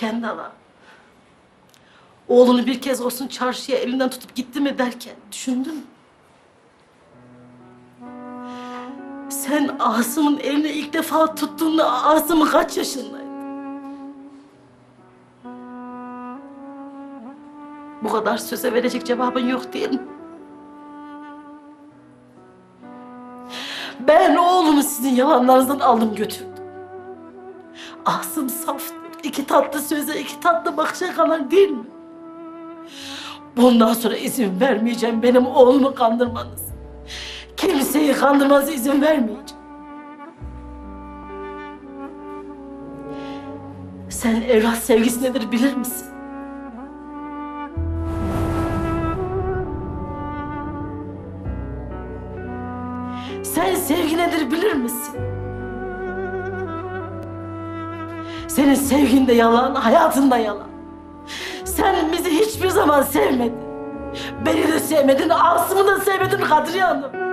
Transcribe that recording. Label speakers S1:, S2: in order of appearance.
S1: Kendala. Oğlunu bir kez olsun çarşıya elinden tutup gitti mi derken düşündün mü? Sen Asım'ın elini ilk defa tuttuğunda Asım kaç yaşındaydı? Bu kadar söze verecek cevabın yok değil mi? Ben oğlumu sizin yalanlarınızdan aldım götürdüm. Asım saftır. İki tatlı söze, iki tatlı bakışa kalan değil mi? Bundan sonra izin vermeyeceğim benim oğlumu kandırmanız. Kimseyi kandırmanıza izin vermeyeceğim. Sen evlat sevgisi nedir bilir misin? Sen sevgi nedir bilir misin? Senin sevgin de yalan, hayatın da yalan. Sen bizi hiçbir zaman sevmedin. Beni de sevmedin, Asım'ı da sevmedin Kadriye Hanım.